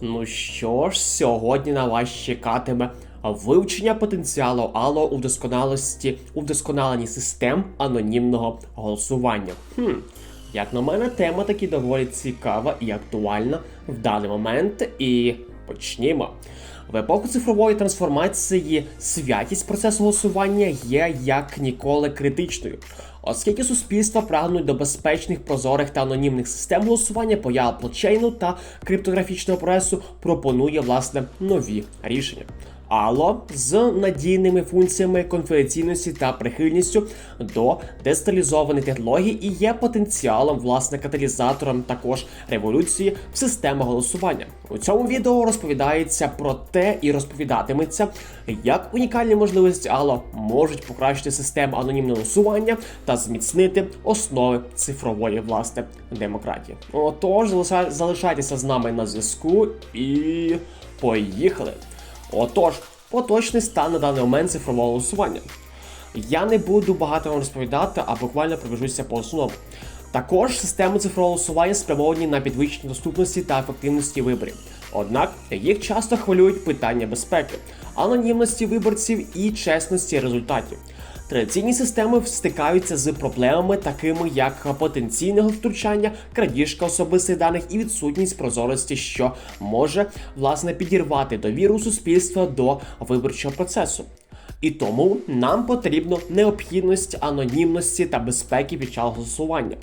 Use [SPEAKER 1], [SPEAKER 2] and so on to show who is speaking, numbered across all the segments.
[SPEAKER 1] Ну що ж, сьогодні на вас чекатиме вивчення потенціалу ало у досконалості у вдосконаленні систем анонімного голосування. Хм, як на мене, тема таки доволі цікава і актуальна в даний момент. І почнімо. В епоху цифрової трансформації святість процесу голосування є як ніколи критичною. Оскільки суспільства прагнуть до безпечних, прозорих та анонімних систем голосування, поява блокчейну та криптографічного пресу пропонує власне нові рішення. Алло з надійними функціями конфіденційності та прихильністю до децентралізованих технологій і є потенціалом, власне, каталізатором також революції в системах голосування. У цьому відео розповідається про те і розповідатиметься, як унікальні можливості Алло можуть покращити систему анонімного голосування та зміцнити основи цифрової власне демократії. Отож, залишайтеся з нами на зв'язку і поїхали! Отож, поточний стан на даний момент цифрового голосування. Я не буду багато вам розповідати, а буквально пробіжуся по основному. Також системи цифрового голосування спрямовані на підвищення доступності та ефективності виборів. Однак їх часто хвилюють питання безпеки, анонімності виборців і чесності результатів. Традиційні системи стикаються з проблемами, такими як потенційного втручання, крадіжка особистих даних і відсутність прозорості, що може власне підірвати довіру суспільства до виборчого процесу. І тому нам потрібно необхідність анонімності та безпеки під час голосування.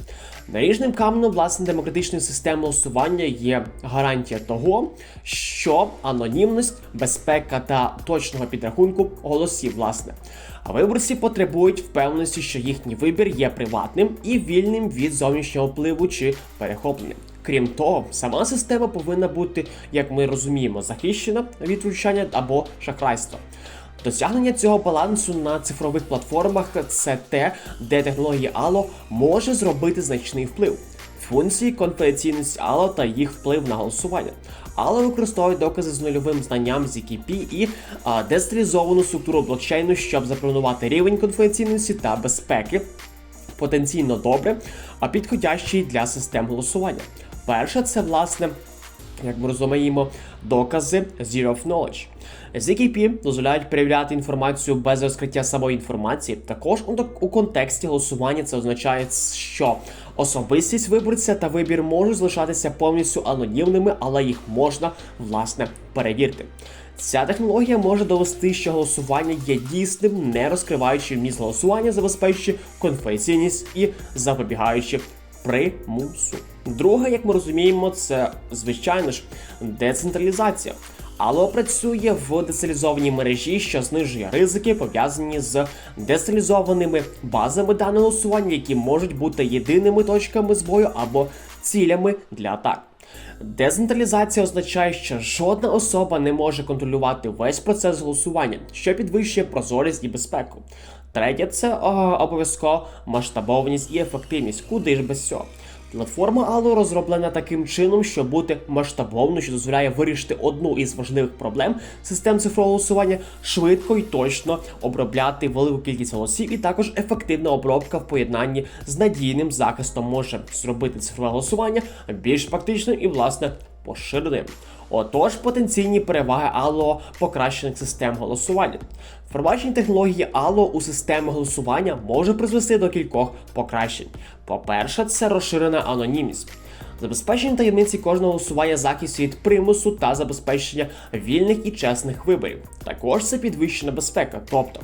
[SPEAKER 1] Наріжним каменем власне демократичної системи голосування є гарантія того, що анонімність, безпека та точного підрахунку голосів, власне. А виборці потребують впевненості, що їхній вибір є приватним і вільним від зовнішнього впливу чи перехоплення. Крім того, сама система повинна бути, як ми розуміємо, захищена від втручання або шахрайства. Досягнення цього балансу на цифрових платформах це те, де технологія Allo може зробити значний вплив. Функції конфіденційності Allo та їх вплив на голосування. Allo використовує докази з нульовим знанням ZKP і а, децентралізовану структуру блокчейну, щоб запланувати рівень конфіденційності та безпеки потенційно добре, а підходящий для систем голосування. Перше, це власне як ми розуміємо, докази Zero of Knowledge. ZKP дозволяють перевіряти інформацію без розкриття самої інформації. Також у, контексті голосування це означає, що особистість виборця та вибір можуть залишатися повністю анонімними, але їх можна власне перевірити. Ця технологія може довести, що голосування є дійсним, не розкриваючи вміст голосування, забезпечуючи конфіденційність і запобігаючи примусу. Друге, як ми розуміємо, це звичайно ж децентралізація. Але працює в децентралізованій мережі, що знижує ризики, пов'язані з децентралізованими базами даного голосування, які можуть бути єдиними точками збою або цілями для атак. Децентралізація означає, що жодна особа не може контролювати весь процес голосування, що підвищує прозорість і безпеку. Третє це обов'язково масштабованість і ефективність, куди ж без цього. Платформа Allo розроблена таким чином, щоб бути масштабовною, що дозволяє вирішити одну із важливих проблем систем цифрового голосування швидко і точно обробляти велику кількість голосів, і також ефективна обробка в поєднанні з надійним захистом може зробити цифрове голосування більш практичним і власне поширеним. Отож, потенційні переваги Allo покращених систем голосування. Впровадження технології Allo у системи голосування може призвести до кількох покращень. По-перше, це розширена анонімність. Забезпечення таємниці кожного голосування захист від примусу та забезпечення вільних і чесних виборів. Також це підвищена безпека, тобто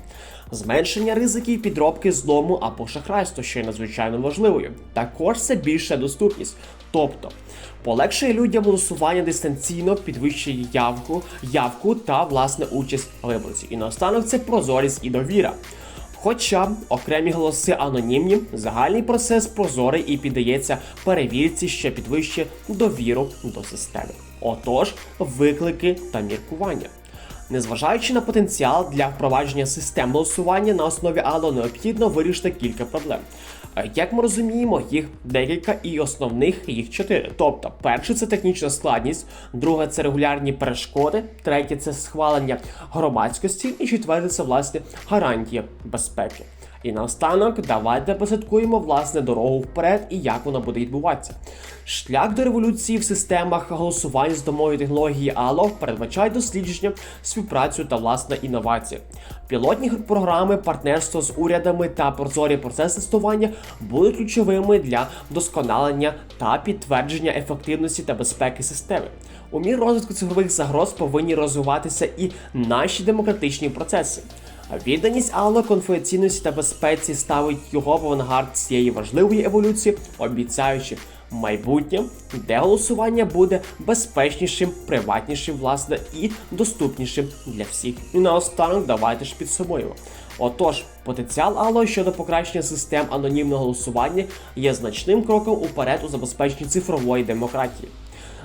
[SPEAKER 1] зменшення ризиків підробки злому або шахрайства, що є надзвичайно важливою. Також це більша доступність, тобто полегшує людям голосування дистанційно, підвищує явку, явку та власне участь виборців. І наостанок це прозорість і довіра. Хоча окремі голоси анонімні, загальний процес прозорий і піддається перевірці, що підвищує довіру до системи. Отож, виклики та міркування. Незважаючи на потенціал для впровадження систем голосування на основі АЛО, необхідно вирішити кілька проблем. Е, Як ми розуміємо, їх декілька і основних їх чотири. Тобто, перше це технічна складність, друге це регулярні перешкоди, третє це схвалення громадськості, і четверте це власне гарантія безпеки. І наостанок, давайте посадкуємо власне дорогу вперед і як вона буде відбуватися. Шлях до революції в системах голосувань з домової технології ALO передбачає дослідження, співпрацю та власне інновації. Пілотні програми, партнерство з урядами та прозорі процеси тестування будуть ключовими для вдосконалення та підтвердження ефективності та безпеки системи. У міру розвитку цифрових загроз повинні розвиватися і наші демократичні процеси. Відданість Алло конфіденційності та безпеці ставить його в авангард цієї важливої еволюції, обіцяючи майбутнє, де голосування буде безпечнішим, приватнішим, власне, і доступнішим для всіх. І наостанок давайте ж підсумуємо. Отож, потенціал Алло щодо покращення систем анонімного голосування є значним кроком уперед у забезпеченні цифрової демократії.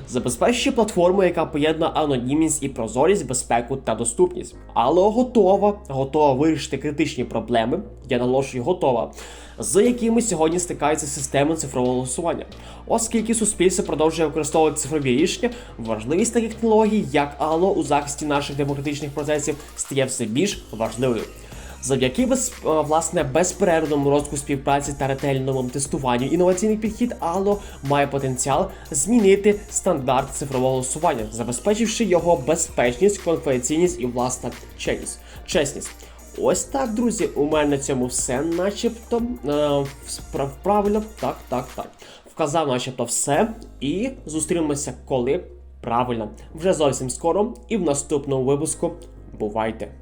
[SPEAKER 1] Забезпечує платформу, яка поєднує анонімність і прозорість, безпеку та доступність. Але готова, готова вирішити критичні проблеми, я наголошую, готова, з якими сьогодні стикаються системи цифрового голосування. Оскільки суспільство продовжує використовувати цифрові рішення, важливість таких технологій, як АЛО у захисті наших демократичних процесів, стає все більш важливою. Завдяки без, е, власне безперервному розвитку співпраці та ретельному тестуванню інноваційний підхід Allo має потенціал змінити стандарт цифрового голосування, забезпечивши його безпечність, конфіденційність і власна чесність. чесність. Ось так, друзі. У мене на цьому все, начебто. Е, правильно, так, так, так. Вказав, начебто, все. І зустрінемося коли правильно. Вже зовсім скоро і в наступному випуску. Бувайте!